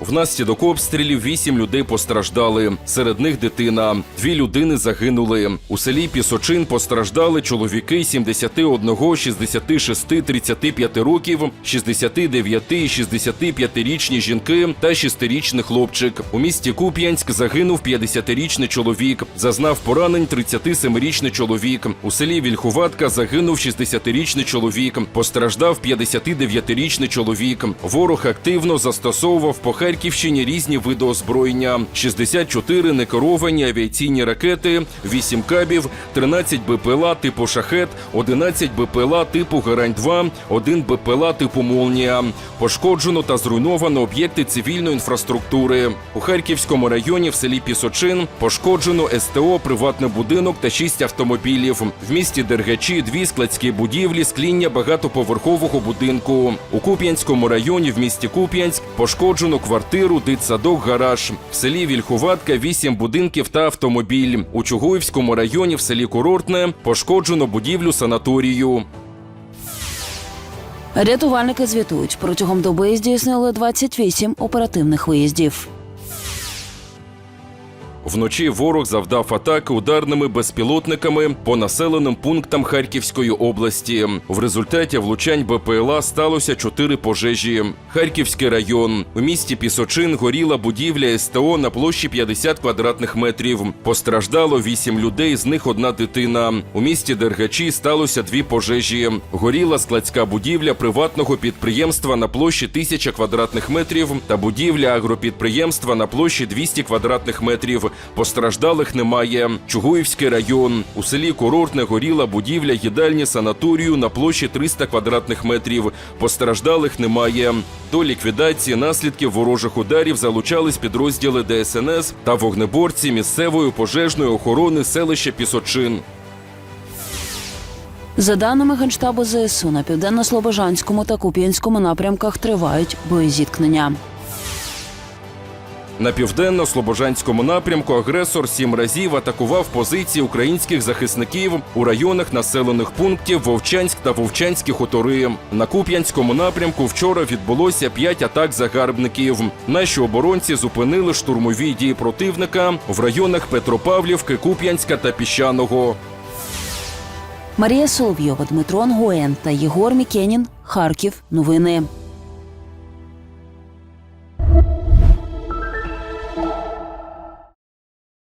Внаслідок обстрілів вісім людей постраждали. Серед них дитина. Дві людини загинули. У селі Пісочин постраждали чоловіки 71, 66, 35 років, 69 і 65-річні жінки та 6-річний хлопчик. У місті Куп'янськ загинув 50-річний чоловік. Зазнав поранень 37-річний чоловік. У селі Вільхуватка загинув 60-річний чоловік. Постраждав 59-річний чоловік. Ворог активно застосовував по Харківщині різні види озброєння: 64 некеровані авіаційні ракети, 8 кабів, 13 БПЛА типу шахет, 11 БПЛА типу Герань-2, 1 БПЛА типу Молнія. Пошкоджено та зруйновано об'єкти цивільної інфраструктури. У Харківському районі в селі Пісочин пошкоджено СТО, приватний будинок та 6 автомобілів. В місті Дергачі дві складські будівлі, скління багатоповерхового будинку. У Куп'янському районі в місті Куп'янськ пошкоджено квартиру, дитсадок, гараж. В селі Вільховатка, вісім будинків та автомобіль. У Чугуївському районі в селі Курортне пошкоджено будівлю санаторію. Рятувальники звітують, протягом доби здійснили 28 оперативних виїздів. Вночі ворог завдав атаки ударними безпілотниками по населеним пунктам Харківської області. В результаті влучань БПЛА сталося чотири пожежі. Харківський район у місті Пісочин горіла будівля СТО на площі 50 квадратних метрів. Постраждало вісім людей, з них одна дитина. У місті Дергачі сталося дві пожежі. Горіла складська будівля приватного підприємства на площі 1000 квадратних метрів та будівля агропідприємства на площі 200 квадратних метрів. Постраждалих немає. Чугуївський район. У селі Курортне горіла будівля їдальні санаторію на площі 300 квадратних метрів. Постраждалих немає. До ліквідації наслідків ворожих ударів залучались підрозділи ДСНС та вогнеборці місцевої пожежної охорони селища Пісочин. За даними Генштабу ЗСУ, на південно-слобожанському та Куп'янському напрямках тривають боєзіткнення. На південно-слобожанському напрямку агресор сім разів атакував позиції українських захисників у районах населених пунктів Вовчанськ та Вовчанські хутори. На Куп'янському напрямку вчора відбулося п'ять атак загарбників. Наші оборонці зупинили штурмові дії противника в районах Петропавлівки, Куп'янська та Піщаного. Марія Соловйова, Дмитро Ангоєн та Єгор Мікенін. Харків. Новини.